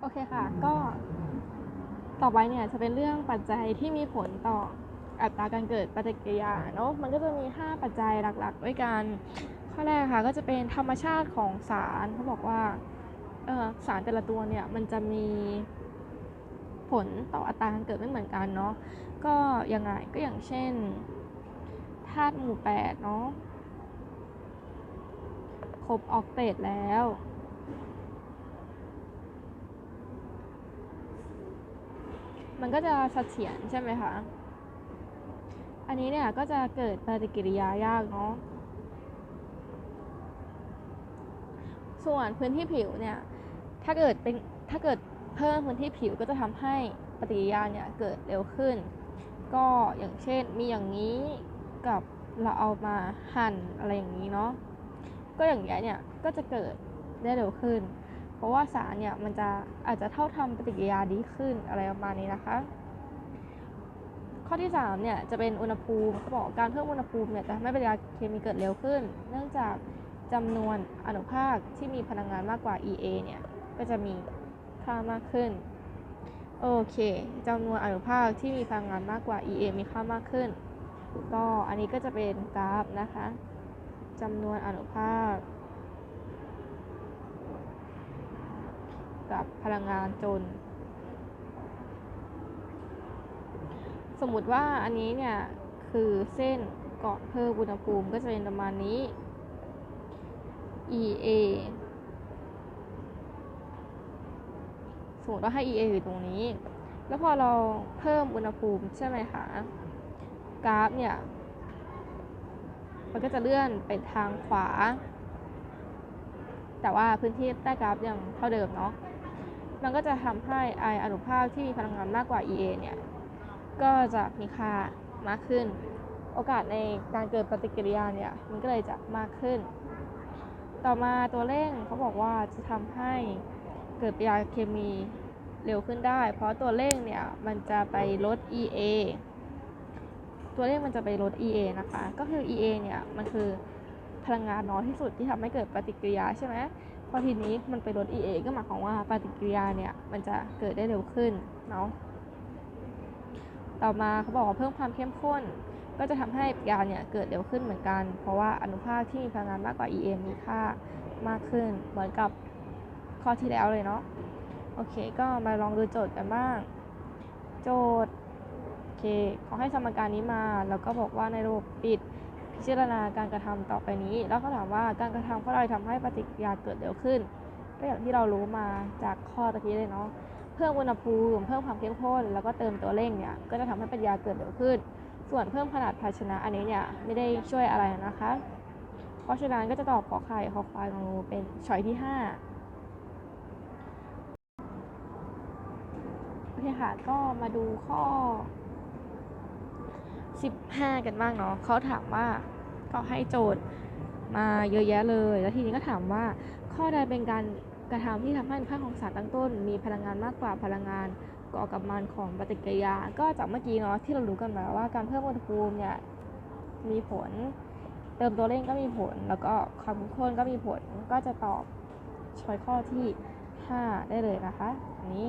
โอเคค่ะ ก็ต่อไปเนี่ยจะเป็นเรื่องปัจจัยที่มีผลต่ออัตราการเกิดปฏิกิริยาเนาะมันก็จะมี 5 ปัจจัยหลักๆ ด้วยกัน ข้อแรกค่ะก็จะเป็นธรรมชาติของสารเขาบอกว่าสารแต่ละตัวเนี่ยมันจะมีผลต่ออัตราการเกิดไม่เหมือนกันเนาะก็ยังไงก็อย่างเช่นธาตุหมู่แปดเนาะครบออกเตตแล้ว มันก็จะเสถียรใช่ไหมคะ อันนี้เนี่ยก็จะเกิดปฏิกิริยายากเนาะ ส่วนพื้นที่ผิวเนี่ย ถ้าเกิดเป็นถ้าเกิดเพิ่มพื้นที่ผิวก็จะทำให้ปฏิกิริยาเนี่ยเกิดเร็วขึ้น ก็อย่างเช่นมีอย่างนี้กับเราเอามาหั่นอะไรอย่างนี้เนาะ ก็อย่างเงี้ยเนี่ยก็จะเกิดได้เร็วขึ้น เพราะว่าสารเนี่ยมันจะอาจจะเท่าทำปฏิกิริยาดีขึ้นอะไรประมาณนี้นะคะ ข้อที่3เนี่ยจะเป็นอุณหภูมิเขาบอกการเพิ่มอุณหภูมิเนี่ยจะทำให้ปฏิกิริยาเคมีเกิดเร็วขึ้น เนื่องจากจำนวนอนุภาคที่มีพลังงานมากกว่า EA เนี่ยก็จะมีค่ามากขึ้นโอเคจำนวนอนุภาคที่มีพลังงานมากกว่า EA มีค่ามากขึ้น ก็อันนี้ก็จะเป็นกราฟนะคะจำนวนอนุภาค กับพลังงานจน สมมุติว่าอันนี้เนี่ย คือเส้นเก่อนเพิ่มอุณหภูมิก็จะเป็นประมาณนี้ EA สมมติว่าให้ EA อยู่ตรงนี้ แล้วพอเราเพิ่มอุณหภูมิใช่ไหมคะ กราฟเนี่ย มันก็จะเลื่อนไปทางขวา แต่ว่าพื้นที่ใต้กราฟยังเท่าเดิมเนาะ มันก็จะทำให้ไออนุภาคที่มีพลังงานมากกว่า EA เนี่ย ก็จะมีค่ามากขึ้น โอกาสในการเกิดปฏิกิริยาเนี่ยมันก็เลยจะมากขึ้น ต่อมาตัวเร่งเขาบอกว่าจะทำให้เกิดปฏิกิริยาเคมีเร็วขึ้นได้ เพราะตัวเร่งเนี่ยมันจะไปลด EA ตัวเลขมันจะไปลด EA นะคะ ก็คือ EA เนี่ย มันคือพลังงานน้อยที่สุดที่ทำให้เกิดปฏิกิริยาใช่ไหม พอทีนี้มันไปลด EA ก็หมายความว่าปฏิกิริยาเนี่ย มันจะเกิดได้เร็วขึ้นเนาะต่อมาเขาบอกว่าเพิ่มความเข้มข้น ก็จะทำให้ปฏิกิริยาเนี่ยเกิดเร็วขึ้นเหมือนกัน เพราะว่าอนุภาคที่มีพลังงานมากกว่า EA มีค่ามากขึ้น เหมือนกับข้อที่แล้วเลยเนาะโอเค ก็มาลองดูโจทย์กันบ้าง โจทย์โอเคขาให้สมการนี้มา แล้วก็บอกว่าในระบบปิด พิจารณาการกระทำต่อไปนี้ แล้วก็ถามว่าการกระทำเพราอะไรทำให้ปฏิกิริยาเกิดเร็วขึ้นก็อย่างที่เรารู้มาจากข้อตะกี้เลยเนาะเพิ่มอุณหภูมิเพิ่มความเข้มข้นแล้วก็เติมตัวเร่งเนี่ยก็จะทำให้ปฏิกิริยาเกิดเร็วขึ้น ส่วนเพิ่มขนาดภาชนะอันนี้เนี่ยไม่ได้ช่วยอะไรนะคะ เพราะฉะนั้นก็จะตอบขอไข่ขอควายของูเป็นช้อยที่5โอเคค่ะก็มาดูข้อ 15 กันบ้างเนาะเขาถามว่าก็ให้โจทย์มาเยอะแยะเลย แล้วทีนี้ก็ถามว่าข้อใดเป็นการกระทำที่ทำให้อนุภาคของสารตั้งต้น มีพลังงานมากกว่าพลังงานก่อกับมันของปฏิกิริยา ก็จากเมื่อกี้เนาะที่เรารู้กันมาว่าการเพิ่มอุณหภูมิเนี่ยมีผล เติมตัวเร่งก็มีผล แล้วก็ความเข้มข้นก็มีผล ก็จะตอบช้อยข้อที่ 5 ได้เลยนะคะ อันนี้